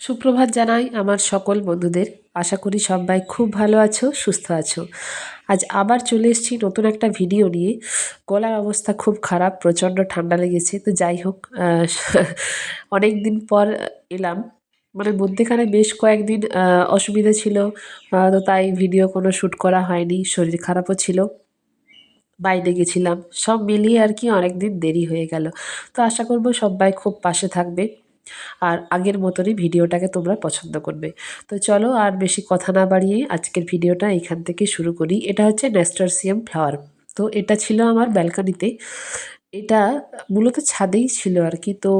সুপ্রভাত জানাই আমার সকল বন্ধুদের। আশা করি সবাই খুব ভালো আছো, সুস্থ আছো। আজ আবার চলে এসেছি নতুন একটা ভিডিও নিয়ে। গলার অবস্থা খুব খারাপ, প্রচণ্ড ঠান্ডা লেগেছে। তো যাই হোক অনেক দিন পর এলাম। মানে মধ্যেখানে বেশ কয়েকদিন অসুবিধা ছিল। তো তাই ভিডিও কোনো শ্যুট করা হয়নি, শরীর খারাপও ছিল। বাইরে গেছিলাম। সব মিলিয়ে আর কি অনেক দিন দেরি হয়ে গেল। তো আশা করব সবাই খুব পাশে থাকবে। আর আগের মতনই ভিডিওটাকে তোমরা পছন্দ করবে। তো চলো আর বেশি কথা না বাড়িয়ে আজকের ভিডিওটা এখান থেকে শুরু করি। এটা হচ্ছে ন্যাস্টারসিয়াম ফ্লাওয়ার তো এটা ছিল আমার ব্যালকানিতে। এটা মূলত ছাদেই ছিল আর কি। তো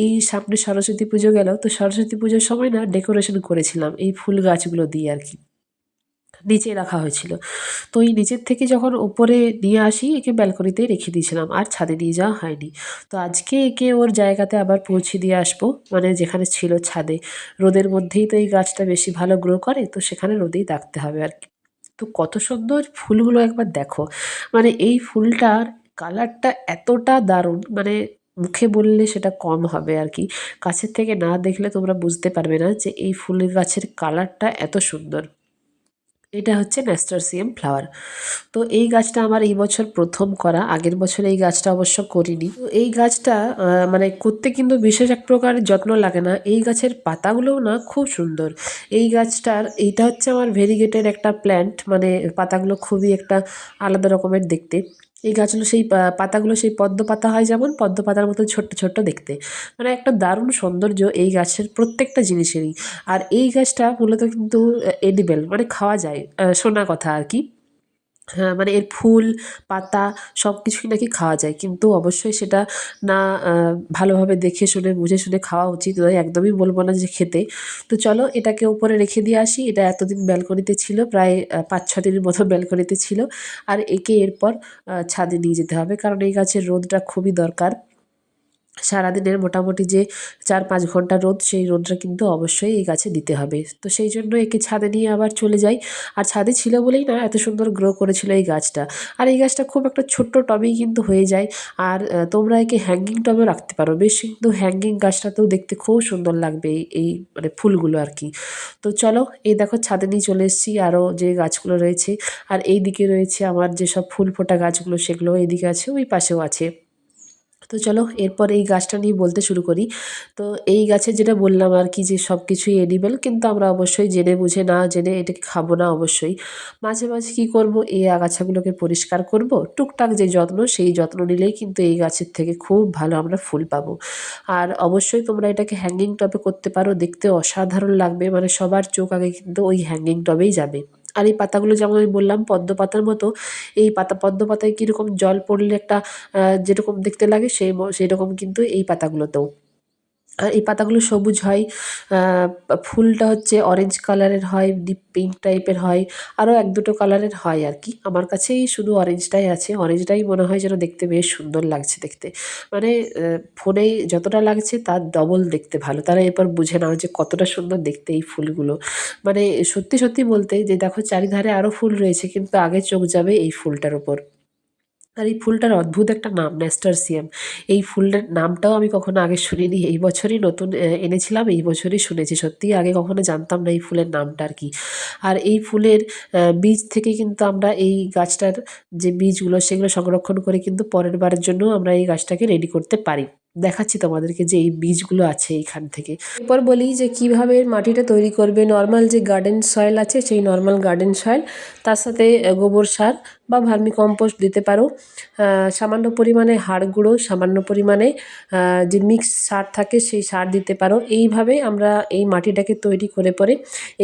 এই সামনে সরস্বতী পুজো গেল। তো সরস্বতী পুজোর সময় না ডেকোরেশন করেছিলাম এই ফুল গাছগুলো দিয়ে আর কি। নিচে রাখা হয়েছিল। তো এই নিচের থেকে যখন ওপরে নিয়ে আসি, একে ব্যালকনিতে রেখে দিয়েছিলাম, আর ছাদে নিয়ে যাওয়া হয়নি। তো আজকে একে ওর জায়গাতে আবার পৌঁছে দিয়ে আসব মানে যেখানে ছিল ছাদে। রোদের মধ্যেই তো এই গাছটা বেশি ভালো গ্রো করে, তো সেখানে রোদেই রাখতে হবে আর কি। তো কত সুন্দর ফুলগুলো একবার দেখো। মানে এই ফুলটার কালারটা এতটা দারুণ মানে মুখে বললে সেটা কম হবে আর কি। কাছের থেকে না দেখলে তোমরা বুঝতে পারবে না যে এই ফুলের গাছের কালারটা এত সুন্দর। এটা হচ্ছে ন্যাস্টারসিয়াম ফ্লাওয়ার তো এই গাছটা আমার এই বছর প্রথম করা, আগের বছর এই গাছটা অবশ্য করিনি। তো এই গাছটা মানে করতে কিন্তু বিশেষ এক প্রকার যত্ন লাগে না। এই গাছের পাতাগুলোও না খুব সুন্দর। এই গাছটার, এইটা হচ্ছে আমার ভেরিগেটের একটা প্ল্যান্ট মানে পাতাগুলো খুবই একটা আলাদা রকমের দেখতে। এই গাছগুলো সেই পাতাগুলো সেই পদ্ম পাতা হয় যেমন, পদ্ম পাতার মতো ছোট্ট ছোট্ট দেখতে। মানে একটা দারুণ সৌন্দর্য এই গাছের প্রত্যেকটা জিনিসেরই। আর এই গাছটা মূলত কিন্তু এডিবেল মানে খাওয়া যায় শোনা কথা আর কি। হ্যাঁ মানে এর ফুল, পাতা সব কিছুই নাকি খাওয়া যায়। কিন্তু অবশ্যই সেটা না ভালোভাবে দেখে শুনে, বুঝে শুনে খাওয়া উচিত নয়, একদমই বলব না যে খেতে। তো চলো, এটাকে উপরে রেখে দিয়ে আসি। এটা এতদিন ব্যালকনিতে ছিল, প্রায় পাঁচ ছ দিনের মতো ব্যালকনিতে ছিল। আর একে এরপর ছাদে নিয়ে যেতে হবে। কারণ এই গাছের রোদটা খুবই দরকার। সারাদিনের মোটামুটি যে চার পাঁচ ঘণ্টা রোদ, সেই রোদটা কিন্তু অবশ্যই এই গাছে দিতে হবে। তো সেই জন্য একে ছাদে নিয়ে আবার চলে যাই। আর ছাদে ছিল বলেই না, এত সুন্দর গ্রো করেছিল এই গাছটা। আর এই গাছটা খুব একটা ছোট্ট টবেই কিন্তু হয়ে যায়। আর তোমরা একে হ্যাঙ্গিং টবেও রাখতে পারো। বেশ কিন্তু হ্যাঙ্গিং গাছটাতেও দেখতে খুব সুন্দর লাগবে এই মানে ফুলগুলো আর কি। তো চলো, এই দেখো ছাদে নিয়ে চলে এসেছি আরও যে গাছগুলো রয়েছে। আর এই দিকে রয়েছে আমার যেসব ফুল ফোটা গাছগুলো, সেগুলো এইদিকে আছে, ওই পাশেও আছে। তো চলো এরপর এই গাছটা নিয়ে বলতে শুরু করি। তো এই গাছে যেটা বললাম আর কি যে সব কিছুই এডিবেল কিন্তু আমরা অবশ্যই জেনে বুঝে না জেনে এটাকে খাব না অবশ্যই। মাঝে মাঝে কী করব? এই আগাছাগুলোকে পরিষ্কার করব। টুকটাক যে যত্ন, সেই যত্ন নিলেই কিন্তু এই গাছের থেকে খুব ভালো আমরা ফুল পাবো। আর অবশ্যই তোমরা এটাকে হ্যাঙ্গিং টবে করতে পারো। দেখতে অসাধারণ লাগবে। মানে সবার চোখ আগে কিন্তু ওই হ্যাঙ্গিং টবেই যাবে। আর এই পাতাগুলো যেমন আমি বললাম, পদ্ম পাতার মতো, এই পাতা, পদ্ম পাতায় কীরকম জল পড়লে একটা যেরকম দেখতে লাগে সেই সেই রকম কিন্তু এই পাতাগুলোতেও। আর এই পাতাগুলো সবুজ হয় ফুলটা হচ্ছে অরেঞ্জ কালারের হয় ডিপ পিঙ্ক টাইপের হয়, আরও এক দুটো কালারের হয় আর কি। আমার কাছেই শুধু অরেঞ্জটাই আছে অরেঞ্জটাই মনে হয় যেন দেখতে বেশ সুন্দর লাগছে দেখতে। মানে ফোনে যতটা লাগছে তার ডবল দেখতে ভালো। তারা এরপর বুঝে নাও যে কতটা সুন্দর দেখতে এই ফুলগুলো। মানে সত্যি সত্যি বলতে যে দেখো চারিধারে আরও ফুল রয়েছে, কিন্তু আগে চোখ যাবে এই ফুলটার ওপর আর এই ফুলটার অদ্ভুত একটা নাম ন্যাস্টারসিয়াম এই ফুলটার নামটাও আমি কখনো আগে শুনিনি। এই বছরই নতুন এনেছিলাম, এই বছরই শুনেছি। সত্যিই আগে কখনো জানতাম না এই ফুলের নামটা আর কি। আর এই ফুলের বীজ থেকে কিন্তু আমরা এই গাছটার যে বীজগুলো, সেগুলো সংরক্ষণ করে কিন্তু পরের বারের জন্য আমরা এই গাছটাকে রেডি করতে পারি। দেখাচ্ছি তোমাদেরকে যে এই বীজগুলো আছে এইখান থেকে। এরপর বলি যে কীভাবে মাটিটা তৈরি করবে। নর্মাল যে গার্ডেন সয়েল আছে, সেই নর্মাল গার্ডেন সয়েল তার সাথে গোবর সার বা ভার্মি কম্পোস্ট দিতে পারো। সামান্য পরিমাণে হাড় গুঁড়ো, সামান্য পরিমাণে যে মিক্স সার থাকে, সেই সার দিতে পারো। এইভাবে আমরা এই মাটিটাকে তৈরি করে পরে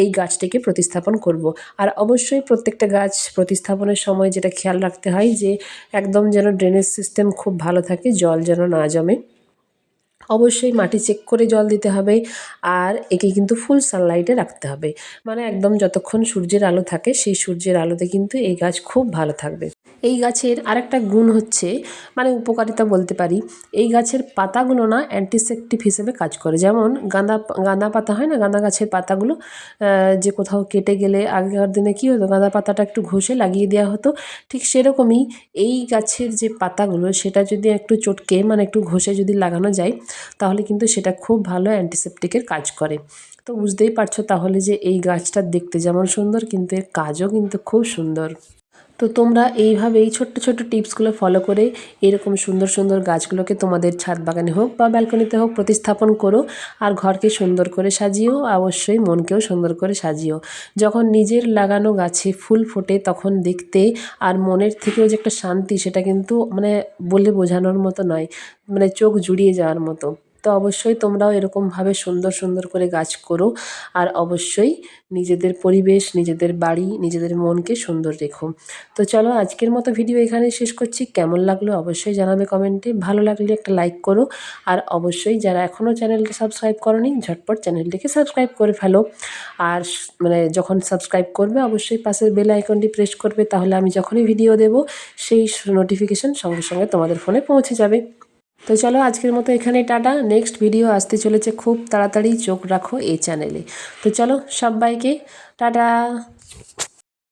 এই গাছটিকে প্রতিস্থাপন করব। আর অবশ্যই প্রত্যেকটা গাছ প্রতিস্থাপনের সময় যেটা খেয়াল রাখতে হয় যে, একদম যেন ড্রেনেজ সিস্টেম খুব ভালো থাকে, জল যেন না জমে। অবশ্যই মাটি চেক করে জল দিতে হবে আর একে কিন্তু ফুল সানলাইটে রাখতে হবে। মানে একদম যতক্ষণ সূর্যের আলো থাকে, সেই সূর্যের আলোতে কিন্তু এই গাছ খুব ভালো থাকবে। এই গাছের আরেকটা গুণ হচ্ছে মানে উপকারিতা বলতে পারি, এই গাছের পাতাগুলো না অ্যান্টিসেপটিভ হিসেবে কাজ করে। যেমন গাঁদা গাঁদা পাতা হয় না, গাঁদা গাছের পাতাগুলো যে কোথাও কেটে গেলে আগেকার দিনে কী হতো, গাঁদা পাতাটা একটু ঘষে লাগিয়ে দেওয়া হতো, ঠিক সেরকমই এই গাছের যে পাতাগুলো, সেটা যদি একটু চটকে মানে একটু ঘষে যদি লাগানো যায়, তাহলে কিন্তু সেটা খুব ভালো অ্যান্টিসেপটিকের কাজ করে। তো বুঝতেই পারছ তাহলে যে এই গাছটা দেখতে যেমন সুন্দর, কিন্তু এর কাজও কিন্তু খুব সুন্দর। তো তোমরা এইভাবেই ছোট্ট ছোট্ট টিপসগুলো ফলো করে এরকম সুন্দর সুন্দর গাছগুলোকে তোমাদের ছাদ বাগানে হোক বা ব্যালকনিতে হোক প্রতিস্থাপন করো আর ঘরকে সুন্দর করে সাজিও, অবশ্যই মনকেও সুন্দর করে সাজিও। যখন নিজের লাগানো গাছে ফুল ফোটে তখন দেখতে আর মনের থেকেও যে একটা শান্তি সেটা কিন্তু মানে বলে বোঝানোর মতো নয় মানে চোখ জুড়িয়ে যাওয়ার মতো। তো অবশ্যই তোমরাও এরকমভাবে সুন্দর সুন্দর করে গাছ করো। আর অবশ্যই নিজেদের পরিবেশ, নিজেদের বাড়ি, নিজেদের মনকে সুন্দর রেখো। তো চলো আজকের মতো ভিডিও এখানে শেষ করছি। কেমন লাগল অবশ্যই জানাবে কমেন্টে। ভালো লাগলে একটা লাইক করো। আর অবশ্যই যারা এখনও চ্যানেলকে সাবস্ক্রাইব করনি, ঝটপট চ্যানেলটিকে সাবস্ক্রাইব করে ফেলো। আর মানে যখন সাবস্ক্রাইব করবে, অবশ্যই পাশের বেল আইকনটি প্রেস করবে। তাহলে আমি যখনই ভিডিও দেব, সেই নোটিফিকেশান সঙ্গে সঙ্গে তোমাদের ফোনে পৌঁছে যাবে। তো চলো আজকের মতো এখানে টাটা। নেক্সট ভিডিও আসতে চলেছে খুব তাড়াতাড়ি। চোখ রাখো এই চ্যানেলে তো চলো সবাইকে টাটা।